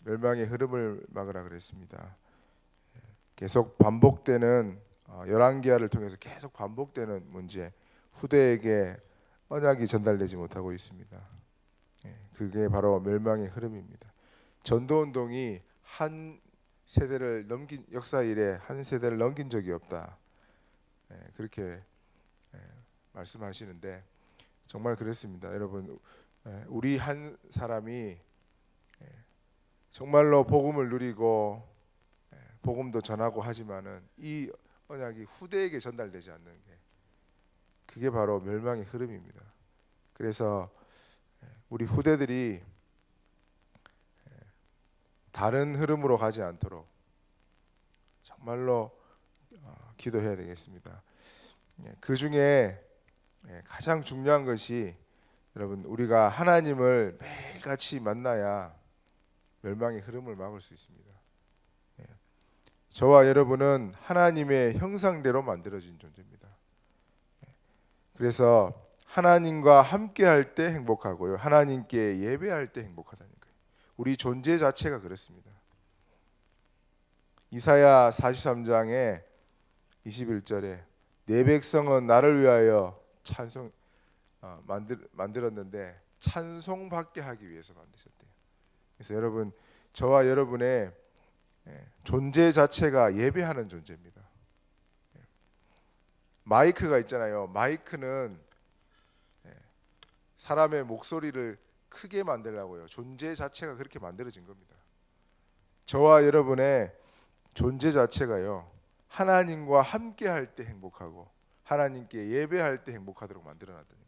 멸망의 흐름을 막으라 그랬습니다. 계속 반복되는 어, 열왕기하를 통해서 계속 반복되는 문제, 후대에게 언약이 전달되지 못하고 있습니다. 예, 그게 바로 멸망의 흐름입니다. 전도 운동이 한 세대를 넘긴 역사 이래 한 세대를 넘긴 적이 없다. 예, 그렇게 예, 말씀하시는데 정말 그렇습니다, 여러분. 예, 우리 한 사람이 예, 정말로 복음을 누리고 예, 복음도 전하고 하지만은 이 언약이 후대에게 전달되지 않는 게 그게 바로 멸망의 흐름입니다. 그래서 예, 우리 후대들이 예, 다른 흐름으로 가지 않도록 정말로 어, 기도해야 되겠습니다. 예, 그 중에 예, 가장 중요한 것이 여러분 우리가 하나님을 매일같이 만나야 멸망의 흐름을 막을 수 있습니다. 예, 저와 여러분은 하나님의 형상대로 만들어진 존재입니다. 예, 그래서 하나님과 함께할 때 행복하고요, 하나님께 예배할 때 행복하다는 거예요. 우리 존재 자체가 그렇습니다. 이사야 43장에 21절에 내 백성은 나를 위하여 찬송 어, 만들 만들었는데 찬송받게 하기 위해서 만드셨대요. 그래서 여러분 저와 여러분의 예, 존재 자체가 예배하는 존재입니다. 예. 마이크가 있잖아요. 마이크는 예, 사람의 목소리를 크게 만들라고요. 존재 자체가 그렇게 만들어진 겁니다. 저와 여러분의 존재 자체가요. 하나님과 함께 할 때 행복하고 하나님께 예배할 때 행복하도록 만들어 거예요.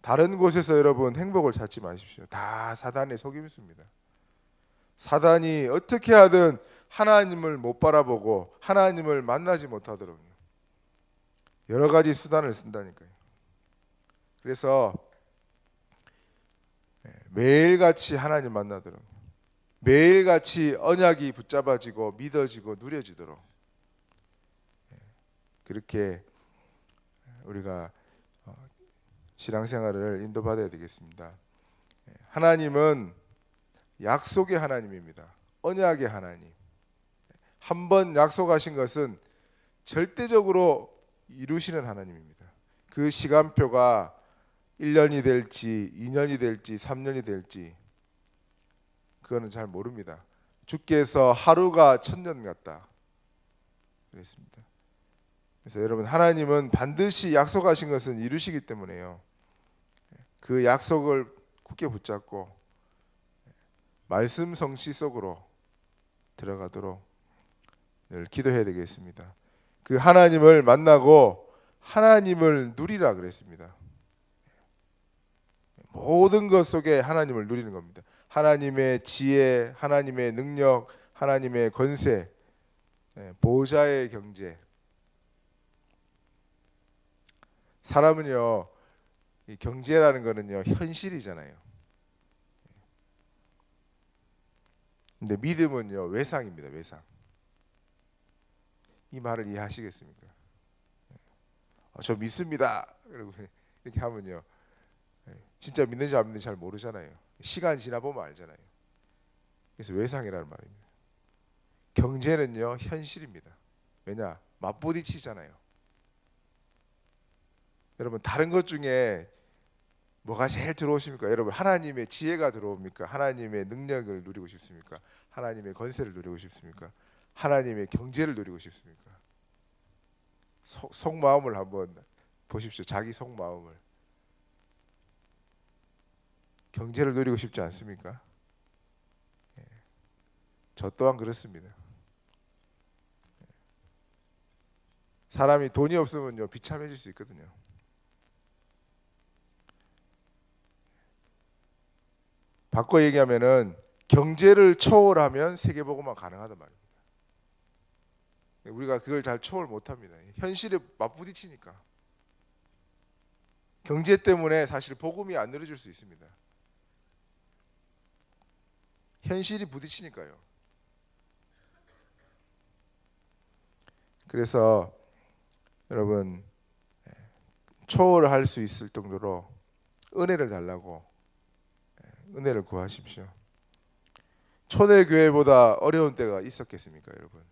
다른 곳에서 여러분 행복을 찾지 마십시오. 다 사단의 속임수입니다. 사단이 어떻게 하든 하나님을 못 바라보고 하나님을 만나지 못하도록 여러 가지 수단을 쓴다니까요. 그래서 예, 매일같이 하나님 만나도록 매일같이 언약이 붙잡아지고 믿어지고 누려지도록 예, 그렇게 우리가 어, 신앙생활을 인도받아야 되겠습니다. 예, 하나님은 약속의 하나님입니다. 언약의 하나님. 한 번 약속하신 것은 절대적으로 이루시는 하나님입니다. 그 시간표가 1년이 될지 2년이 될지 3년이 될지 그거는 잘 모릅니다. 주께서 하루가 천년 같다. 그랬습니다. 그래서 여러분 하나님은 반드시 약속하신 것은 이루시기 때문에요. 그 약속을 굳게 붙잡고 말씀 성취 속으로 들어가도록 늘 기도해야 되겠습니다. 그 하나님을 만나고 하나님을 누리라 그랬습니다. 모든 것 속에 하나님을 누리는 겁니다. 하나님의 지혜, 하나님의 능력, 하나님의 권세, 예, 보좌의 경제. 사람은요, 이 경제라는 거는요 현실이잖아요. 근데 믿음은요 외상입니다. 외상. 이 말을 이해하시겠습니까? 어, 저 믿습니다. 그리고 이렇게 하면요 진짜 믿는지 안 믿는지 잘 모르잖아요. 시간 지나 보면 알잖아요. 그래서 외상이라는 말입니다. 경제는요 현실입니다. 왜냐 맞부딪히잖아요. 여러분 다른 것 중에 뭐가 제일 들어오십니까? 여러분 하나님의 지혜가 들어옵니까? 하나님의 능력을 누리고 싶습니까? 하나님의 권세를 누리고 싶습니까? 하나님의 경제를 누리고 싶습니까? 속, 속마음을 한번 보십시오. 자기 속마음을 경제를 누리고 싶지 않습니까? 예. 저 또한 그렇습니다. 예. 사람이 돈이 없으면요 비참해질 수 있거든요. 바꿔 얘기하면은 경제를 초월하면 세계보고만 가능하단 말입니다. 우리가 그걸 잘 초월 못합니다. 현실에 맞부딪히니까 경제 때문에 사실 복음이 안 누려질 수 있습니다. 현실이 부딪히니까요. 그래서 여러분 초월할 수 있을 정도로 은혜를 달라고 은혜를 구하십시오. 초대 교회보다 어려운 때가 있었겠습니까, 여러분?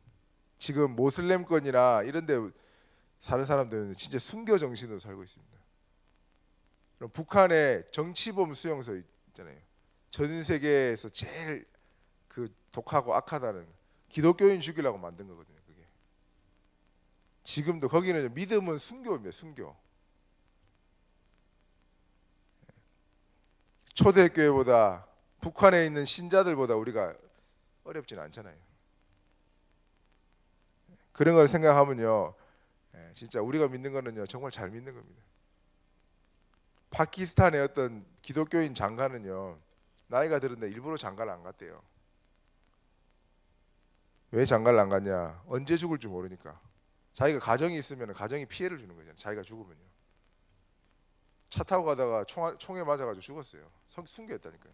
지금 모슬렘권이나 이런 데 사는 사람들은 진짜 순교 정신으로 살고 있습니다. 그럼 북한의 정치범 수용소 있잖아요. 전 세계에서 제일 그 독하고 악하다는 기독교인 죽이려고 만든 거거든요. 그게 지금도 거기는 믿음은 순교입니다. 순교. 초대교회보다 북한에 있는 신자들보다 우리가 어렵지는 않잖아요. 그런 걸 생각하면요, 예, 진짜 우리가 믿는 거는요 정말 잘 믿는 겁니다. 파키스탄의 어떤 기독교인 장가는요 나이가 들었는데 일부러 장가를 안 갔대요. 왜 장가를 안 갔냐? 언제 죽을지 모르니까. 자기가 가정이 있으면 가정이 피해를 주는 거잖아요. 자기가 죽으면요. 차 타고 가다가 총, 총에 맞아가지고 죽었어요. 성, 순교했다니까요.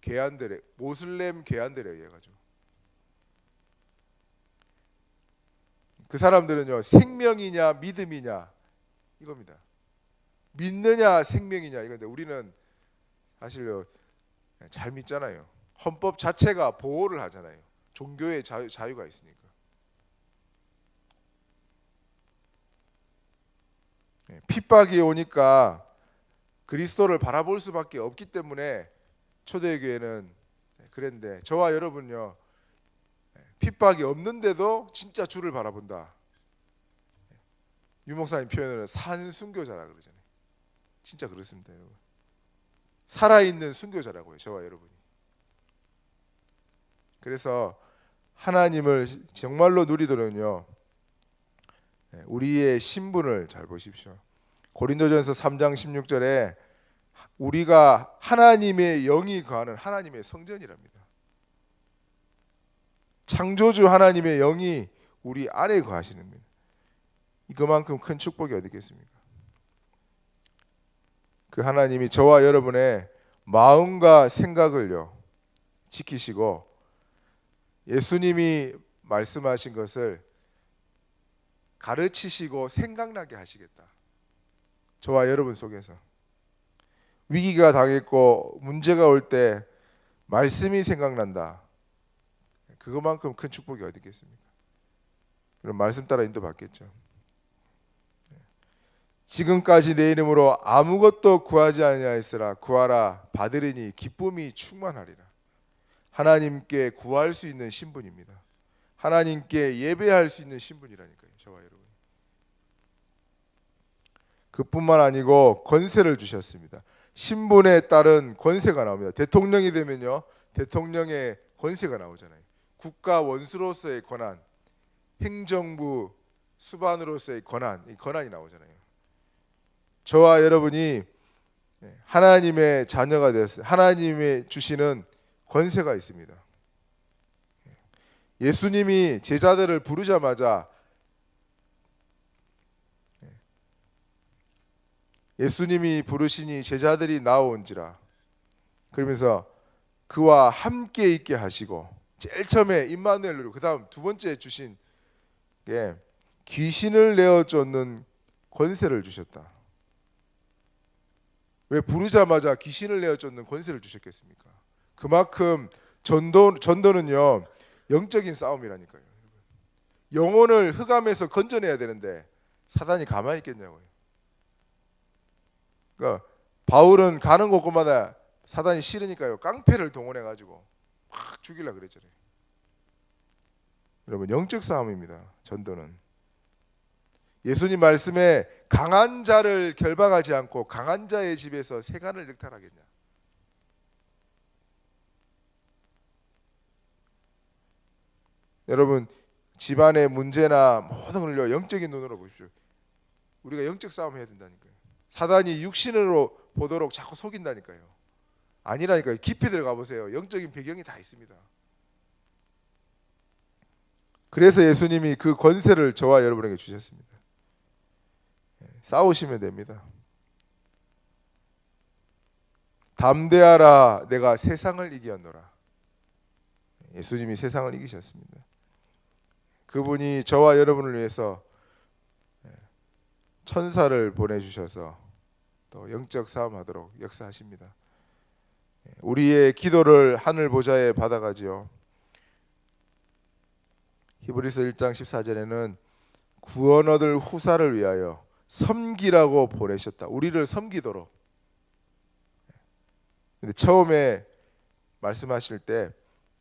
개안들에 모슬렘 개안들에 의해 가지고. 그 사람들은요 생명이냐 믿음이냐 이겁니다. 믿느냐 생명이냐 이건데 우리는 사실요 잘 믿잖아요. 헌법 자체가 보호를 하잖아요. 종교의 자유, 자유가 있으니까. 예, 핍박이 오니까 그리스도를 바라볼 수밖에 없기 때문에 초대교회는 그랬는데 저와 여러분요 핍박이 없는데도 진짜 주를 바라본다. 유 목사님 표현을 산 순교자라 그러잖아요. 진짜 그렇습니다, 여러분. 살아있는 순교자라고요, 저와 여러분이. 그래서 하나님을 정말로 누리도록요, 우리의 신분을 잘 보십시오. 고린도전서 3장 16절에 우리가 하나님의 영이 거하는 하나님의 성전이랍니다. 창조주 하나님의 영이 우리 안에 거하시는 겁니다. 이거만큼 큰 축복이 어디 있겠습니까? 그 하나님이 저와 여러분의 마음과 생각을요 지키시고 예수님이 말씀하신 것을 가르치시고 생각나게 하시겠다. 저와 여러분 속에서 위기가 당했고 문제가 올 때 말씀이 생각난다. 그것만큼 큰 축복이 어디 있겠습니까? 그럼 말씀 따라 인도받겠죠. 지금까지 내 이름으로 아무것도 구하지 아니하였으라 구하라 받으리니 기쁨이 충만하리라. 하나님께 구할 수 있는 신분입니다. 하나님께 예배할 수 있는 신분이라니까요. 저와 여러분. 그뿐만 아니고 권세를 주셨습니다. 신분에 따른 권세가 나옵니다. 대통령이 되면요. 대통령의 권세가 나오잖아요. 국가 원수로서의 권한, 행정부 수반으로서의 권한, 이 권한이 나오잖아요. 저와 여러분이 하나님의 자녀가 되었어요. 하나님의 주시는 권세가 있습니다. 예수님이 제자들을 부르자마자 예수님이 부르시니 제자들이 나온지라 그러면서 그와 함께 있게 하시고 제일 처음에 임마누엘로 그다음 두 번째 주신 게 귀신을 내어 쫓는 권세를 주셨다. 왜 부르자마자 귀신을 내어 쫓는 권세를 주셨겠습니까? 그만큼 전도 전도는요 영적인 싸움이라니까요. 영혼을 흑암에서 건져내야 되는데 사단이 가만히 있겠냐고요. 그러니까 바울은 가는 곳곳마다 사단이 싫으니까요 깡패를 동원해 가지고 확 죽이려 그랬잖아요. 여러분 영적 싸움입니다. 전도는 예수님 말씀에 강한 자를 결박하지 않고 강한 자의 집에서 세간을 늑탈하겠냐? 여러분 집안의 문제나 모든 걸요 영적인 눈으로 보십시오. 우리가 영적 싸움 해야 된다니까요. 사단이 육신으로 보도록 자꾸 속인다니까요. 아니라니까요. 깊이 들어가 보세요. 영적인 배경이 다 있습니다. 그래서 예수님이 그 권세를 저와 여러분에게 주셨습니다. 싸우시면 됩니다. 담대하라 내가 세상을 이기었노라. 예수님이 세상을 이기셨습니다. 그분이 저와 여러분을 위해서 천사를 보내주셔서 또 영적 싸움하도록 역사하십니다. 우리의 기도를 하늘 보좌에 받아가지요. 히브리서 1장 14절에는 구원 얻을 후사를 위하여 섬기라고 보내셨다. 우리를 섬기도록. 근데 처음에 말씀하실 때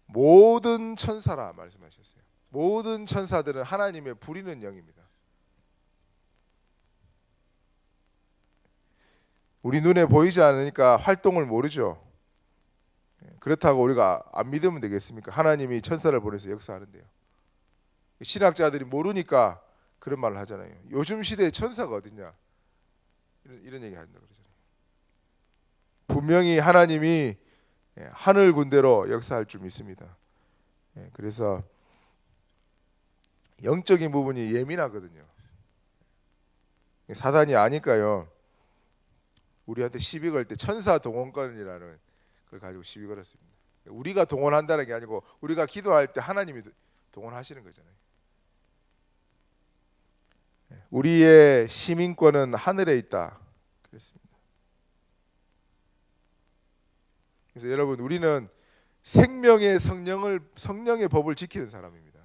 모든 천사라 말씀하셨어요. 모든 천사들은 하나님의 부리는 영입니다. 우리 눈에 보이지 않으니까 활동을 모르죠. 그렇다고 우리가 안 믿으면 되겠습니까? 하나님이 천사를 보내서 역사하는데요. 신학자들이 모르니까 그런 말을 하잖아요. 요즘 시대에 천사가 어딨냐? 이런, 이런 얘기 한다 그러잖아요. 분명히 하나님이 예, 하늘 군대로 역사할 줄 믿습니다. 예, 그래서 영적인 부분이 예민하거든요. 사단이 아니까요. 우리한테 시비 걸 때 천사 동원권이라는 걸 가지고 시비 걸었습니다. 우리가 동원한다는 게 아니고 우리가 기도할 때 하나님이 동원하시는 거잖아요. 우리의 시민권은 하늘에 있다. 그랬습니다. 그래서 여러분 우리는 생명의 성령을 성령의 법을 지키는 사람입니다.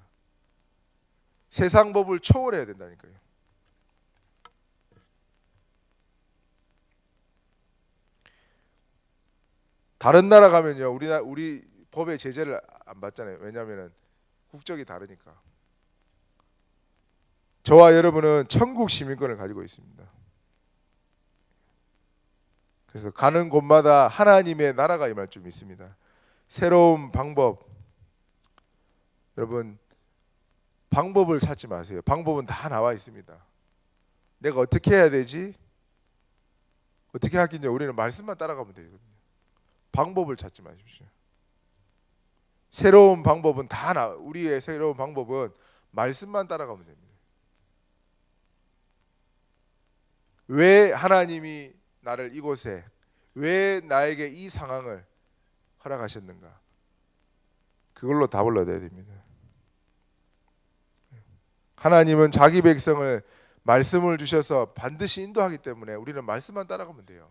세상 법을 초월해야 된다니까요. 다른 나라 가면요, 우리 우리 법의 제재를 안 받잖아요. 왜냐하면 국적이 다르니까. 저와 여러분은 천국 시민권을 가지고 있습니다. 그래서 가는 곳마다 하나님의 나라가 임할 줄 믿습니다. 새로운 방법. 여러분 방법을 찾지 마세요. 방법은 다 나와 있습니다. 내가 어떻게 해야 되지? 어떻게 하긴요. 우리는 말씀만 따라가면 되거든요. 방법을 찾지 마십시오. 새로운 방법은 다 나. 우리의 새로운 방법은 말씀만 따라가면 됩니다. 왜 하나님이 나를 이곳에 왜 나에게 이 상황을 허락하셨는가? 그걸로 답을 얻어야 됩니다. 하나님은 자기 백성을 말씀을 주셔서 반드시 인도하기 때문에 우리는 말씀만 따라가면 돼요.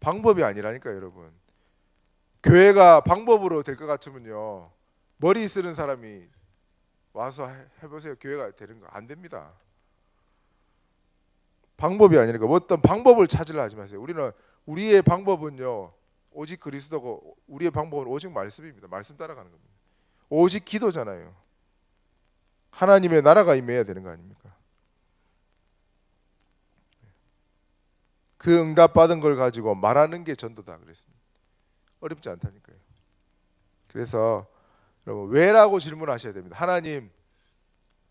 방법이 아니라니까 여러분. 교회가 방법으로 될 것 같으면요. 머리 쓰는 사람이 와서 해보세요. 교회가 되는 거 안 됩니다. 방법이 아니니까 뭐 어떤 방법을 찾으려 하지 마세요. 우리는 우리의 방법은요 오직 그리스도고 우리의 방법은 오직 말씀입니다. 말씀 따라가는 겁니다. 오직 기도잖아요. 하나님의 나라가 임해야 되는 거 아닙니까? 그 응답 받은 걸 가지고 말하는 게 전도다 그랬습니다. 어렵지 않다니까요. 그래서 여러분 왜라고 질문하셔야 됩니다. 하나님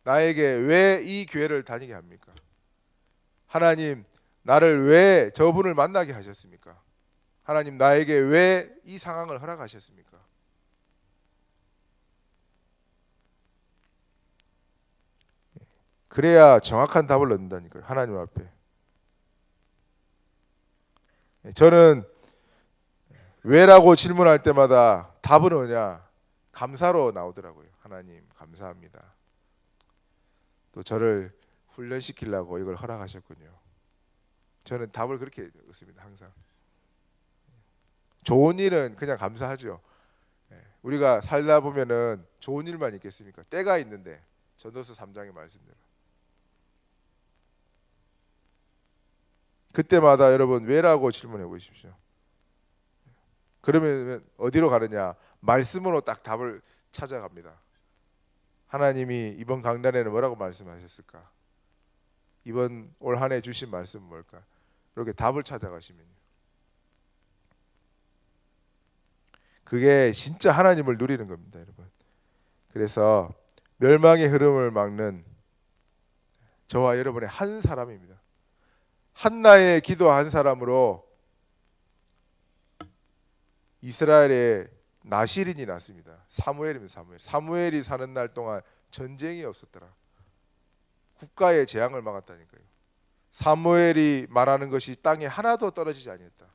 나에게 왜 이 교회를 다니게 합니까? 하나님 나를 왜 저분을 만나게 하셨습니까? 하나님 나에게 왜 이 상황을 허락하셨습니까? 그래야 정확한 답을 얻는다니까요. 하나님 앞에. 저는 왜라고 질문할 때마다 답은 뭐냐? 감사로 나오더라고요. 하나님 감사합니다. 또 저를 훈련시키려고 이걸 허락하셨군요. 저는 답을 그렇게 얻습니다. 항상. 좋은 일은 그냥 감사하죠. 예, 우리가 살다 보면은 좋은 일만 있겠습니까? 때가 있는데 전도서 3장의 말씀대로. 그때마다 여러분 왜라고 질문해 보십시오. 그러면 어디로 가느냐? 말씀으로 딱 답을 찾아갑니다. 하나님이 이번 강단에는 뭐라고 말씀하셨을까? 이번 올 한 해 주신 말씀 뭘까? 이렇게 답을 찾아가시면요. 그게 진짜 하나님을 누리는 겁니다, 여러분. 그래서 멸망의 흐름을 막는 저와 여러분의 한 사람입니다. 한나의 기도 한 사람으로 이스라엘에 나시린이 났습니다. 사무엘입니다. 사무엘. 사무엘이 사는 날 동안 전쟁이 없었더라. 국가의 재앙을 막았다니까요. 사무엘이 말하는 것이 땅에 하나도 떨어지지 아니했다.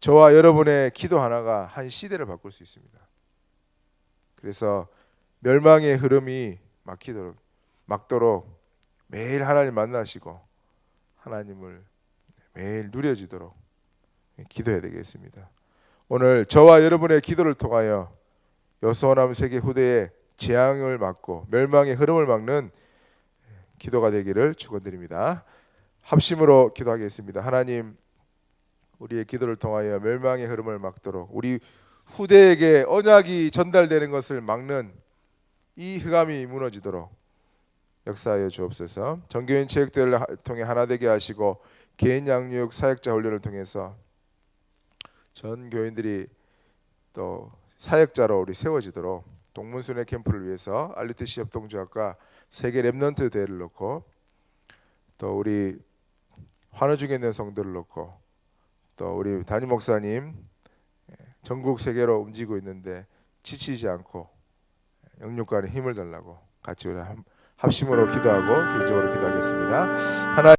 저와 여러분의 기도 하나가 한 시대를 바꿀 수 있습니다. 그래서 멸망의 흐름이 막히도록 막도록 매일 하나님 만나시고 하나님을 매일 누려지도록 기도해야 되겠습니다. 오늘 저와 여러분의 기도를 통하여 여수호남 세계 후대의 재앙을 막고 멸망의 흐름을 막는 기도가 되기를 축원드립니다. 합심으로 기도하겠습니다. 하나님 우리의 기도를 통하여 멸망의 흐름을 막도록 우리 후대에게 언약이 전달되는 것을 막는 이 흑암이 무너지도록 역사하여 주옵소서. 정교인 체육대회를 하- 통해 하나 되게 하시고 개인 양육 사역자 훈련을 통해서 전 교인들이 또 사역자로 우리 세워지도록 동문순회 캠프를 위해서 알리트시 협동조합과 세계 랩넌트 대회를 놓고 또 우리 환우 중에 있는 성도를 놓고 또 우리 담임 목사님 예, 전국 세계로 움직이고 있는데 지치지 않고 영육간에 힘을 달라고 같이 우리 함- 합심으로 기도하고 개인적으로 기도하겠습니다. 하나